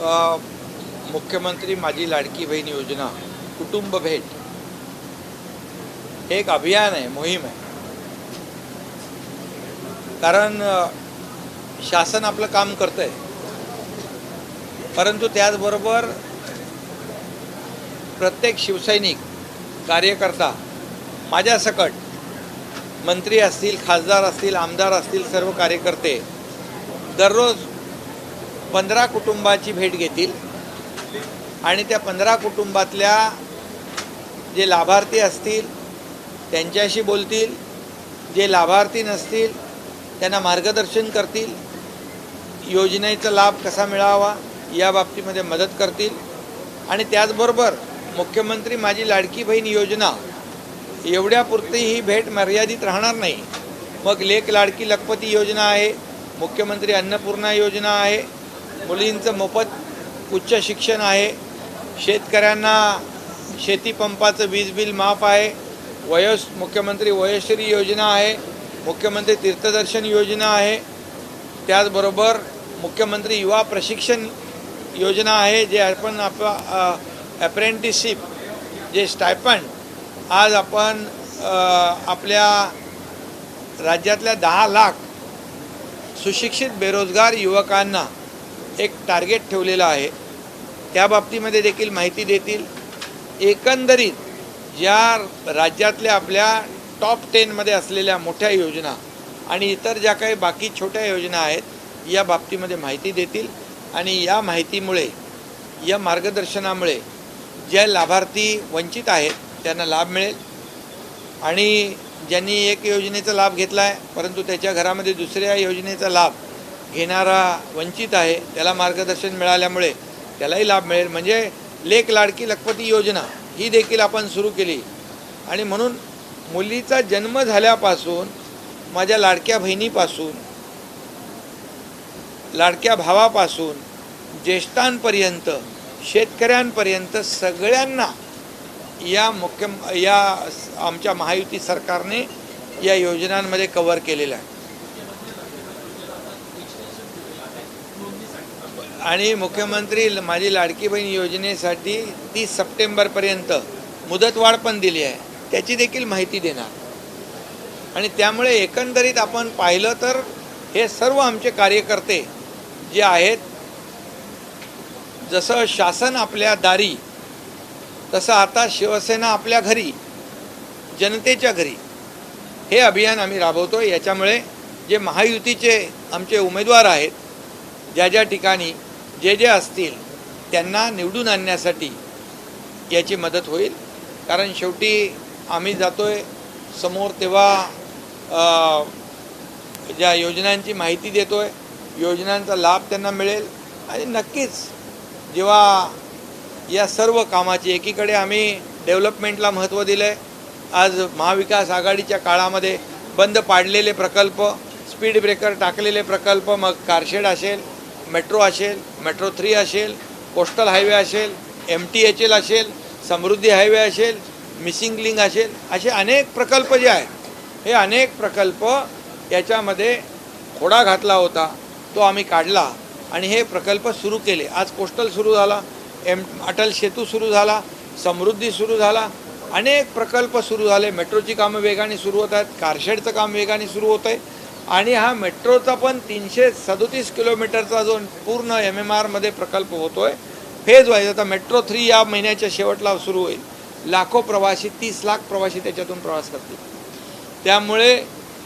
मुख्यमंत्री माझी लाडकी बहीण योजना कुटुंब भेट. हे एक अभियान आहे मोहीम आहे. कारण शासन आपलं काम करतं आहे परंतु त्याचबरोबर प्रत्येक शिवसैनिक कार्यकर्ता माझ्यासकट मंत्री असतील खासदार असतील आमदार असतील सर्व कार्यकर्ते दररोज पंधरा कुटुंबाची भेट घेतील. आणि त्या पंधरा कुटुंबातल्या जे लाभार्थी असतील त्यांच्याशी बोलतील. जे लाभार्थी नसतील त्यांना मार्गदर्शन करतील. योजनेचा लाभ कसा मिळावा या बाबतीमध्ये मदत करतील. आणि त्याचबरोबर मुख्यमंत्री माझी लाडकी बहीण योजना एवढ्यापुरती ही भेट मर्यादित राहणार नाही. मग लेख लाडकी लखपती योजना आहे मुख्यमंत्री अन्नपूर्णा योजना आहे मुलींचं मोफत उच्च शिक्षण आहे. शेतकऱ्यांना शेतीपंपाचं वीज बिल माफ आहे. वयोस मुख्यमंत्री वयोश्री योजना आहे. मुख्यमंत्री तीर्थदर्शन योजना आहे. त्याचबरोबर मुख्यमंत्री युवा प्रशिक्षण योजना आहे जे आपण आपला अप्रेंटिसशिप जे स्टायपंड आज आपण आपल्या राज्यातल्या दहा लाख सुशिक्षित बेरोजगार युवकांना एक टार्गेट ठेवलेलं आहे. त्या बाबतीमध्ये देखील माहिती देतील. एकंदरीत ज्या राज्यातल्या आपल्या टॉप टेनमध्ये असलेल्या मोठ्या योजना आणि इतर ज्या काही बाकी छोट्या योजना आहेत या बाबतीमध्ये माहिती देतील. आणि या माहितीमुळे या मार्गदर्शनामुळे ज्या लाभार्थी वंचित आहेत त्यांना लाभ मिळेल. आणि ज्यांनी एक योजनेचा लाभ घेतला आहे परंतु त्याच्या घरामध्ये दुसऱ्या योजनेचा लाभ घेणारा वंचित आहे त्याला मार्गदर्शन मिळाल्यामुळे त्यालाही लाभ मिळेल. म्हणजे लेख लाडकी लखपती योजना ही देखील आपण सुरू केली. आणि म्हणून मुलीचा जन्म झाल्यापासून माझ्या लाडक्या बहिणीपासून लाडक्या भावापासून ज्येष्ठांपर्यंत शेतकऱ्यांपर्यंत सगळ्यांना या मुख्य या आमच्या महायुती सरकारने या योजनांमध्ये कव्हर केलेलं आहे. आणि मुख्यमंत्री ल- माझी लाडकी बहीण योजनेसाठी तीस सप्टेंबरपर्यंत मुदतवाढ पण दिली आहे. त्याची देखील माहिती देणार. आणि त्यामुळे एकंदरीत आपण पाहिलं तर हे सर्व आमचे कार्यकर्ते जे आहेत जसं शासन आपल्या दारी तसं आता शिवसेना आपल्या घरी जनतेच्या घरी हे अभियान आम्ही राबवतो याच्यामुळे जे महायुतीचे आमचे उमेदवार आहेत ज्या ज्या ठिकाणी जे जे असतील त्यांना निवडून आणण्यासाठी याची मदत होईल. कारण शेवटी आम्ही जातो आहे समोर तेव्हा ज्या योजनांची माहिती देतो आहे योजनांचा लाभ त्यांना मिळेल. आणि नक्कीच जेव्हा या सर्व कामाची एकीकडे आम्ही डेव्हलपमेंटला महत्त्व दिलं आहे आज महाविकास आघाडीच्या काळामध्ये बंद पाडलेले प्रकल्प स्पीड ब्रेकर टाकलेले प्रकल्प मग कारशेड असेल मेट्रो असेल मेट्रो थ्री असेल कोस्टल हायवे असेल एम टी एच एल असेल समृद्धी हायवे असेल मिसिंग लिंक असेल असे अनेक प्रकल्प जे आहेत हे अनेक प्रकल्प याच्यामध्ये खोडा घातला होता तो आम्ही काढला आणि हे प्रकल्प सुरू केले. आज कोस्टल सुरू झाला एम अटल सेतू सुरू झाला समृद्धी सुरू झाला अनेक प्रकल्प सुरू झाले. मेट्रोची कामं वेगाने सुरू होत आहेत कारशेडचं काम वेगाने सुरू होतं आहे आणि हा मेट्रोचा पण तीनशे सदोतीस किलोमीटरचा जो पूर्ण एम एम आरमध्ये प्रकल्प होतो आहे फेज वाईज आता मेट्रो थ्री या महिन्याच्या शेवटला सुरू होईल. लाखो प्रवासी तीस लाख प्रवासी त्याच्यातून प्रवास करतील. त्यामुळे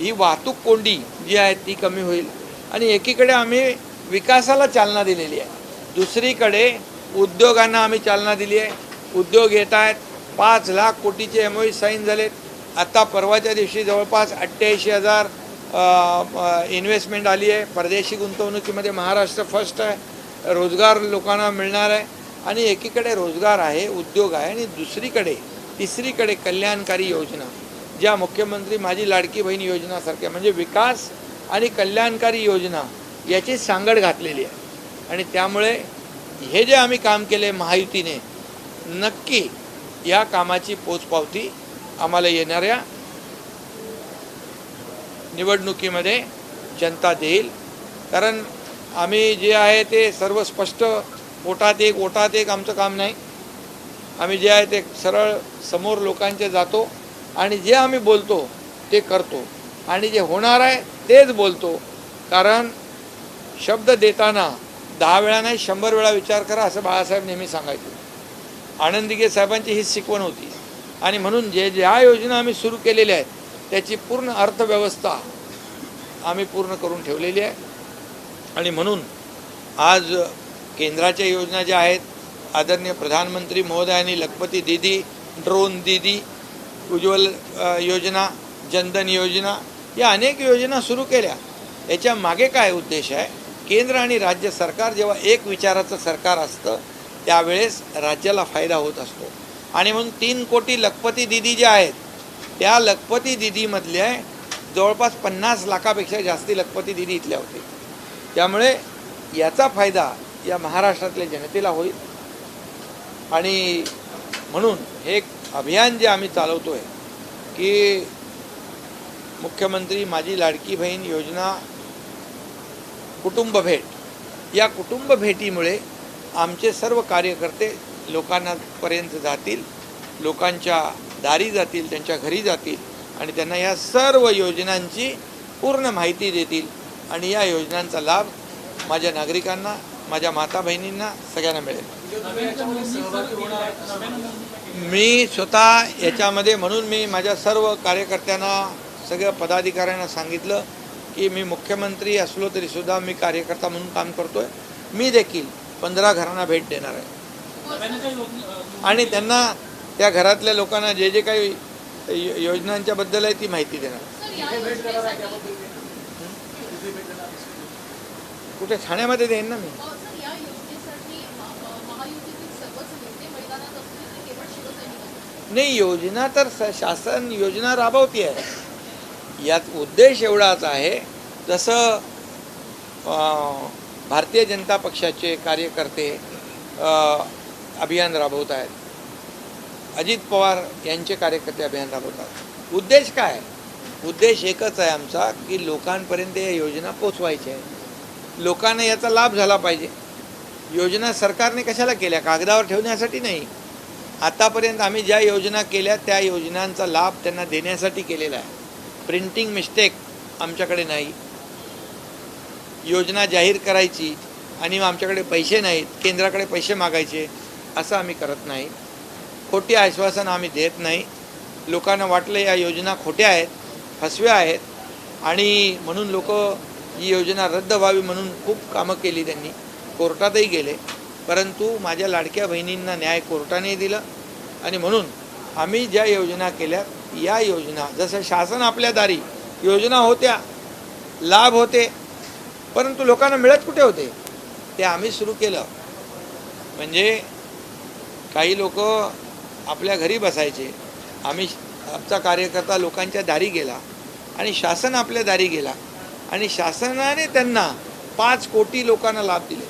ही वाहतूक कोंडी जी आहे ती कमी होईल. आणि एकीकडे आम्ही विकासाला चालना दिलेली आहे. दुसरीकडे उद्योगांना आम्ही चालना दिली आहे. उद्योग येत आहेत. पाच लाख कोटीचे एम ओ साईन झालेत. आत्ता परवाच्या दिवशी जवळपास अठ्ठ्याऐंशी हजार इन्व्हेस्टमेंट आली आहे. परदेशी गुंतवणुकीमध्ये महाराष्ट्र फर्स्ट आहे. रोजगार लोकांना मिळणार आहे. आणि एकीकडे रोजगार आहे उद्योग आहे आणि दुसरीकडे तिसरीकडे कल्याणकारी योजना ज्या मुख्यमंत्री माझी लाडकी बहीण योजनासारख्या म्हणजे विकास आणि कल्याणकारी योजना याची सांगड घातलेली आहे. आणि त्यामुळे हे जे आम्ही काम केले महायुतीने नक्की या कामाची पोचपावती आम्हाला येणाऱ्या निवडणुकीमध्ये जनता देईल. कारण आम्ही जे आहे ते सर्व स्पष्ट पोटात एक ओटात एक आमचं काम नाही. आम्ही जे आहे ते सरळ समोर लोकांचे जातो आणि जे आम्ही बोलतो ते करतो. आणि जे होणार आहे तेच बोलतो. कारण शब्द देताना दहा वेळा नाही शंभर वेळा विचार करा असं बाळासाहेब नेहमी सांगायचे. आनंदिगे साहेबांची हीच शिकवण होती. आणि म्हणून जे ज्या योजना आम्ही सुरू केलेल्या आहेत त्याची पूर्ण अर्थव्यवस्था आम्ही पूर्ण करून ठेवलेली आहे. आणि म्हणून आज केंद्राच्या योजना ज्या आहेत आदरणीय प्रधानमंत्री महोदयांनी लखपती दिदी ड्रोन दिदी उज्ज्वल योजना जनधन योजना या अनेक योजना सुरू केल्या. याच्या मागे काय उद्देश आहे? केंद्र आणि राज्य सरकार जेव्हा एक विचाराचं सरकार असतं त्यावेळेस राज्याला फायदा होत असतो. आणि म्हणून तीन कोटी लखपती दिदी ज्या आहेत त्या लखपती दिदीमधल्या जवळपास पन्नास लाखापेक्षा जास्ती लखपती दिदी इथल्या होते. त्यामुळे याचा फायदा या महाराष्ट्रातल्या जनतेला होईल. आणि म्हणून हे एक अभियान जे आम्ही चालवतो आहे की मुख्यमंत्री माझी लाडकी बहीण योजना कुटुंब भेट या कुटुंब भेटीमुळे आमचे सर्व कार्यकर्ते लोकांनापर्यंत जातील लोकांच्या दारी जातील त्यांच्या घरी जातील आणि त्यांना या सर्व योजनांची पूर्ण माहिती देतील. आणि या योजनांचा लाभ माझ्या नागरिकांना माझ्या माता बहिणींना सगळ्यांना मिळेल. मी स्वतः याच्यामध्ये म्हणून मी माझ्या सर्व कार्यकर्त्यांना सगळ्या पदाधिकाऱ्यांना सांगितलं की मी मुख्यमंत्री असलो तरी सुद्धा मी कार्यकर्ता म्हणून काम करतोय. मी देखील पंधरा घरांना भेट देणार आहे. आणि त्यांना त्या घरातल्या लोकांना जे जे काही योजनांच्या बद्दल आहे ती माहिती देणार. कुठे? ठाण्यामध्ये देईन ना मी. नाही योजना तर शासन योजना राबवते आहे. यात उद्देश एवढाच आहे जसं भारतीय जनता पक्षाचे कार्यकर्ते अभियान राबवत आहेत. अजित पवार यांचे कार्यकर्ते अभियान राबवतात उद्देश काय? उद्देश एकच आहे आमचा की लोकांपर्यंत या योजना पोचवायची आहे लोकांना याचा लाभ झाला पाहिजे. योजना सरकारने कशाला केल्या? कागदावर ठेवण्यासाठी नाही. आतापर्यंत आम्ही ज्या योजना केल्या त्या योजनांचा लाभ त्यांना देण्यासाठी केलेला आहे. प्रिंटिंग मिस्टेक आमच्याकडे नाही. योजना जाहीर करायची आणि मग आमच्याकडे पैसे नाहीत केंद्राकडे पैसे मागायचे असं आम्ही करत नाही. खोटी आश्वासन आम्ही देत नाही. लोकांना वाटलं या योजना खोट्या आहेत फसव्या आहेत आणि म्हणून लोक ही योजना रद्द व्हावी म्हणून खूप कामं केली त्यांनी. कोर्टातही गेले. परंतु माझ्या लाडक्या बहिणींना न्याय कोर्टाने दिलं आणि म्हणून आम्ही ज्या योजना केल्या या योजना जसं शासन आपल्या दारी योजना होत्या लाभ होते परंतु लोकांना मिळत कुठे होते? ते आम्ही सुरू केलं. म्हणजे काही लोक आपल्या घरी बसायचे. आम्ही आमचा कार्यकर्ता लोकांच्या दारी गेला आणि शासन आपल्या दारी गेला. आणि शासनाने त्यांना पाच कोटी लोकांना लाभ दिले.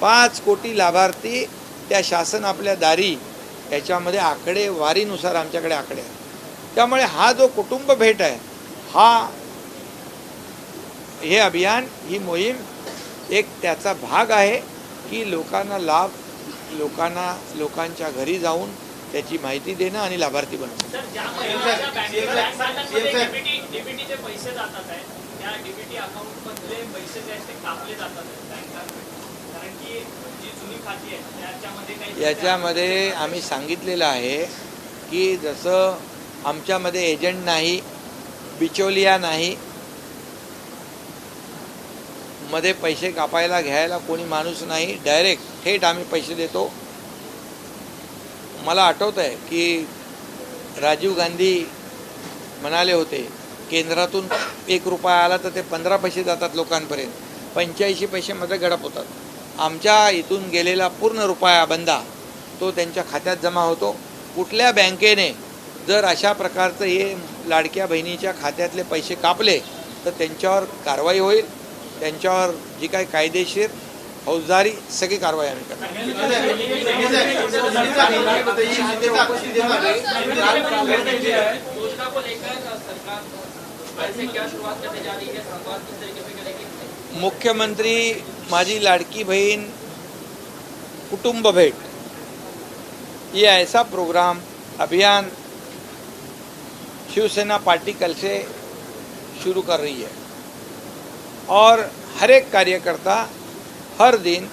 पाच कोटी लाभार्थी त्या शासन आपल्या दारी याच्यामध्ये आकडे वारीनुसार आमच्याकडे आकडे आहेत. त्यामुळे हा जो कुटुंब भेट आहे हा हे अभियान ही मोहीम एक त्याचा भाग आहे की लोकांना लाभ लोकांना लोकांच्या घरी जाऊन त्याची माहिती देणं आणि लाभार्थी बनवणं सर, ज्या महिन्याच्या बँक- बँकांमध्ये DBT DBT चे पैसे जातात आहे त्या डीबीटी अकाउंट मधले पैसे जे आहेत ते कापले जातात आहेत बँकांकडे कारण की जी जुनी खाती आहेत त्याच्यामध्ये काही याच्यामध्ये आम्ही सांगितलेलं आहे की जसं आमच्यामध्ये एजंट नाही बिचोलिया नाही मध्ये पैसे कापायला घ्यायला कोणी माणूस नाही डायरेक्ट थेट आम्ही पैसे देतो. मला आठवत आहे की राजीव गांधी म्हणाले होते केंद्रातून एक रुपया आला तर ते पंधरा पैसे जातात लोकांपर्यंत. पंच्याऐंशी पैशामध्ये गडप होतात. आमच्या इथून गेलेला पूर्ण रुपया बंदा तो त्यांच्या खात्यात जमा होतो. कुठल्या बँकेने जर अशा प्रकारचं हे लाडक्या बहिणीच्या खात्यातले पैसे कापले तर त्यांच्यावर कारवाई होईल. त्यांच्यावर जी काही कायदेशीर फौजदारी सगळी कारवाई आम्ही करणार योजना को लेकर सरकार पैसे क्या शुरुआत करने। जा रही है शुरुआत किस तरीके से करेगी मुख्यमंत्री माझी लाडकी बहीण कुटुंब भेंट ये ऐसा प्रोग्राम अभियान शिवसेना पार्टी कल से शुरू कर रही है। और हर एक कार्यकर्ता हर दिन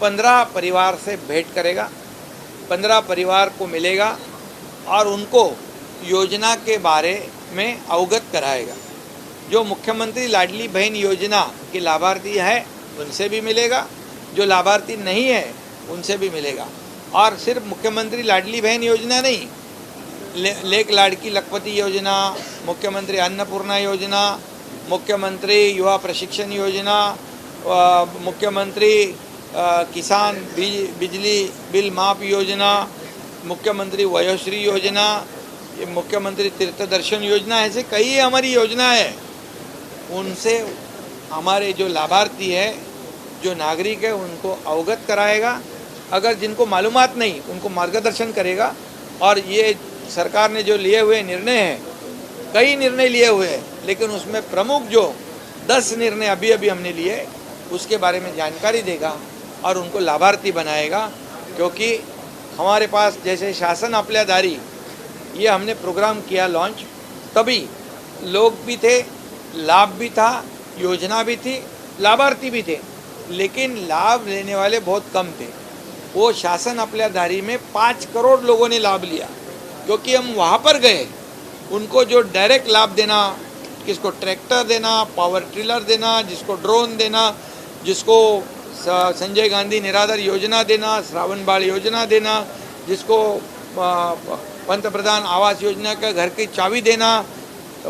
पंद्रह परिवार से भेंट करेगा पंद्रह परिवार को मिलेगा और उनको योजना के बारे में अवगत कराएगा। जो मुख्यमंत्री लाडली बहन योजना के लाभार्थी है उनसे भी मिलेगा। जो लाभार्थी नहीं है उनसे भी मिलेगा। और सिर्फ़ मुख्यमंत्री लाडली बहन योजना नहीं ले, लेक लाडकी लखपति योजना मुख्यमंत्री अन्नपूर्णा योजना मुख्यमंत्री युवा प्रशिक्षण योजना मुख्यमंत्री किसान बिज, बिजली बिल माफ़ योजना मुख्यमंत्री वयोश्री योजना ये मुख्यमंत्री तीर्थ दर्शन योजना ऐसे कई हमारी योजना है। उनसे हमारे जो लाभार्थी है जो नागरिक है उनको अवगत कराएगा। अगर जिनको मालूम नहीं उनको मार्गदर्शन करेगा। और ये सरकार ने जो लिए हुए निर्णय हैं कई निर्णय लिए हुए हैं लेकिन उसमें प्रमुख जो दस निर्णय अभी अभी हमने लिए उसके बारे में जानकारी देगा और उनको लाभार्थी बनाएगा, क्योंकि हमारे पास जैसे शासन अपल्यादारी ये हमने प्रोग्राम किया लॉन्च, तभी लोग भी थे, लाभ भी था, योजना भी थी, लाभार्थी भी थे, लेकिन लाभ लेने वाले बहुत कम थे। वो शासन आपल्या दारी में पाँच करोड़ लोगों ने लाभ लिया, क्योंकि हम वहाँ पर गए। उनको जो डायरेक्ट लाभ देना, किसको ट्रैक्टर देना पावर ट्रिलर देना, जिसको ड्रोन देना जिसको संजय गांधी निराधार योजना देना, श्रावण बाल योजना देना, जिसको पंत प्रधान आवास योजना का घर की चाबी देना,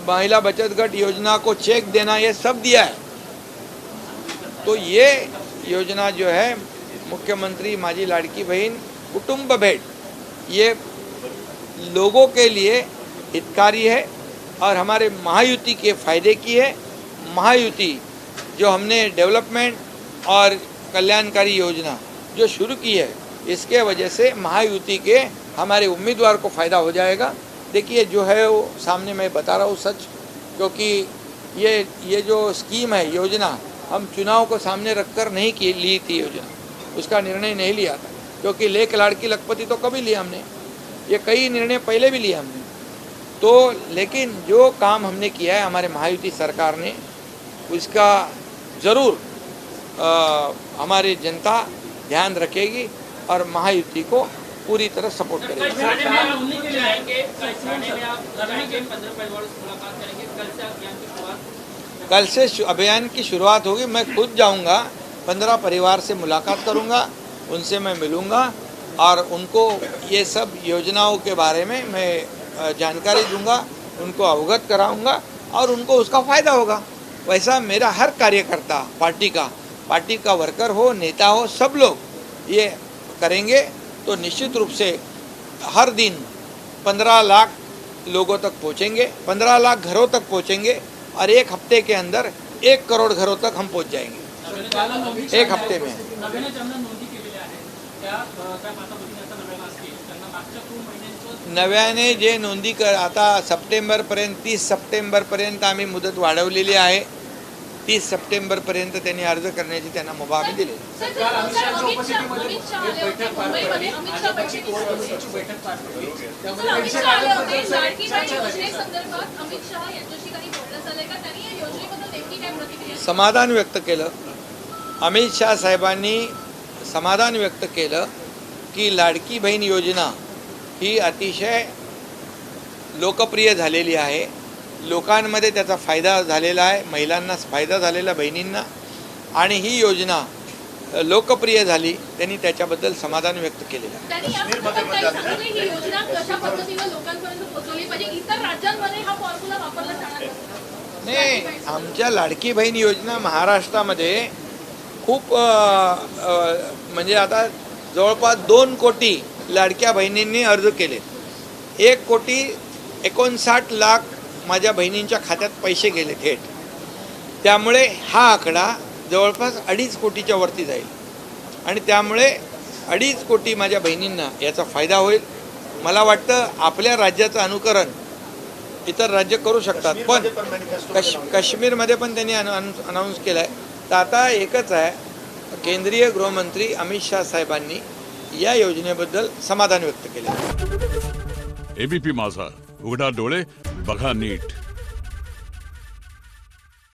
महिला बचत गट योजना को चेक देना, ये सब दिया है। तो ये योजना जो है, मुख्यमंत्री माझी लाड़की बहन, कुटुंब भेंट, ये लोगों के लिए हितकारी है और हमारे महायुति के फ़ायदे की है। महायुति जो हमने डेवलपमेंट और कल्याणकारी योजना जो शुरू की है, इसके वजह से महायुति के हमारे उम्मीदवार को फ़ायदा हो जाएगा। देखिए, जो है वो सामने मैं बता रहा हूँ सच, क्योंकि ये ये जो स्कीम है, योजना, हम चुनाव को सामने रखकर नहीं की, ली थी योजना। उसका निर्णय नहीं लिया था, क्योंकि लेख लाड़की लखपति तो कभी लिया हमने। ये कई निर्णय पहले भी लिए हमने। तो लेकिन जो काम हमने किया है, हमारे महायुति सरकार ने, उसका ज़रूर हमारी जनता ध्यान रखेगी और महायुति को पूरी तरह सपोर्ट करेगी। कल से अभियान की शुरुआत होगी। मैं खुद जाऊँगा पंद्रह परिवार से मुलाकात करूँगा उनसे मैं मिलूँगा और उनको ये सब योजनाओं के बारे में मैं जानकारी दूँगा उनको अवगत कराऊँगा और उनको उसका फ़ायदा होगा। वैसा मेरा हर कार्यकर्ता, पार्टी का पार्टी का वर्कर हो, नेता हो, सब लोग ये करेंगे तो निश्चित रूप से हर दिन पंद्रह लाख लोगों तक पहुँचेंगे, पंद्रह लाख घरों तक पहुँचेंगे और एक हफ़्ते के अंदर एक करोड़ घरों तक हम पहुँच जाएँगे। एक हफ़्ते में। नव्याने जे नोंदी कर आता सप्टेंबरपर्यंत तीस सप्टेंबरपर्यंत आम्ही मुदत वाढवलेली आहे. तीस सप्टेंबरपर्यंत त्यांनी अर्ज करण्याची त्यांना मुभा आम्ही दिली? समाधान व्यक्त केलं. अमित शाह साहेबांनी समाधान व्यक्त केलं की लाडकी बहीण योजना ही अतिशय लोकप्रिय झालेली आहे. लोकांमध्ये त्याचा फायदा झालेला आहे महिलांना फायदा झालेला बहिणींना. आणि ही योजना लोकप्रिय झाली त्यांनी त्याच्याबद्दल समाधान व्यक्त केलेलं? नाही. आमच्या लाडकी बहीण योजना महाराष्ट्रामध्ये खूप म्हणजे आता जवळपास दोन कोटी लाडक्या बहिणींनी अर्ज केले. एक कोटी एकोणसाठ लाख माझ्या बहिणींच्या खात्यात पैसे गेले थेट. त्यामुळे हा आकडा जवळपास अडीच कोटीच्या वरती जाईल. आणि त्यामुळे अडीच कोटी माझ्या बहिणींना याचा फायदा होईल. मला वाटतं आपल्या राज्याचं अनुकरण इतर राज्य करू शकतात पण कश काश्मीरमध्ये पण त्यांनी अनाऊन्स केलं आहे तर आता एकच आहे केंद्रीय गृहमंत्री अमित शाह साहेबांनी या योजनेबद्दल समाधान व्यक्त केले. एबीपी माझा. उघडा डोळे बघा नीट.